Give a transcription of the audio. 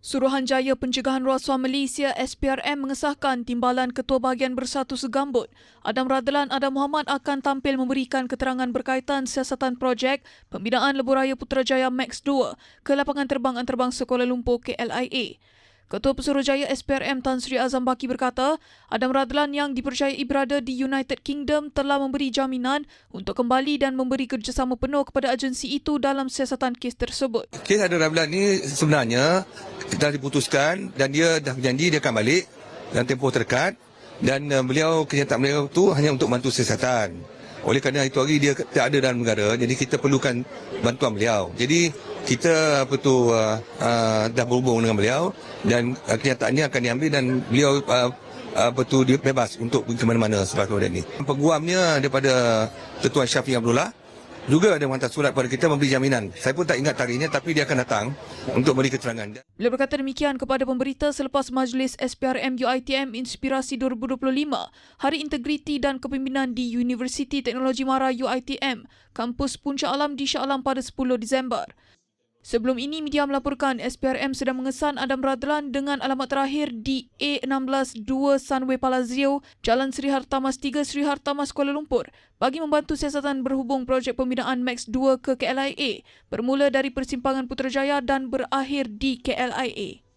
Suruhanjaya Pencegahan Rasuah Malaysia SPRM mengesahkan timbalan Ketua Bahagian Bersatu Segambut Adam Radlan Adam Muhammad akan tampil memberikan keterangan berkaitan siasatan projek pembinaan Lebuhraya Putrajaya MAX 2 ke lapangan terbang antarabangsa Kuala Lumpur KLIA. Ketua Pesuruhjaya SPRM Tan Sri Azam Baki berkata, Adam Radlan yang dipercayai berada di United Kingdom telah memberi jaminan untuk kembali dan memberi kerjasama penuh kepada agensi itu dalam siasatan kes tersebut. Kes ada Ramlan ni sebenarnya telah diputuskan dan dia dah berjanji dia akan balik dalam tempoh terdekat dan uh, beliau kenyataan beliau tu hanya untuk bantu siasatan. Oleh kerana itu hari dia tak ada dalam negara jadi kita perlukan bantuan beliau. Jadi kita apa tu uh, uh, dah berhubung dengan beliau dan uh, kenyataannya akan diambil dan beliau uh, apa tu dia bebas untuk pergi ke mana-mana kepada ini. Peguamnya daripada Ketua Syafiq Abdullah juga ada menghantar surat kepada kita memberi jaminan. Saya pun tak ingat tarikhnya tapi dia akan datang untuk beri keterangan. Beliau berkata demikian kepada pemberita selepas Majlis SPRM UITM Inspirasi 2025 Hari Integriti dan Kepimpinan di Universiti Teknologi Mara UITM Kampus Puncak Alam di Shah Alam pada 10 Disember. Sebelum ini, media melaporkan SPRM sedang mengesan Adam Radlan dengan alamat terakhir di A16 2 Sunway Palazzo, Jalan Sri Hartamas 3 Sri Hartamas Kuala Lumpur bagi membantu siasatan berhubung projek pembinaan MAX 2 ke KLIA bermula dari persimpangan Putrajaya dan berakhir di KLIA.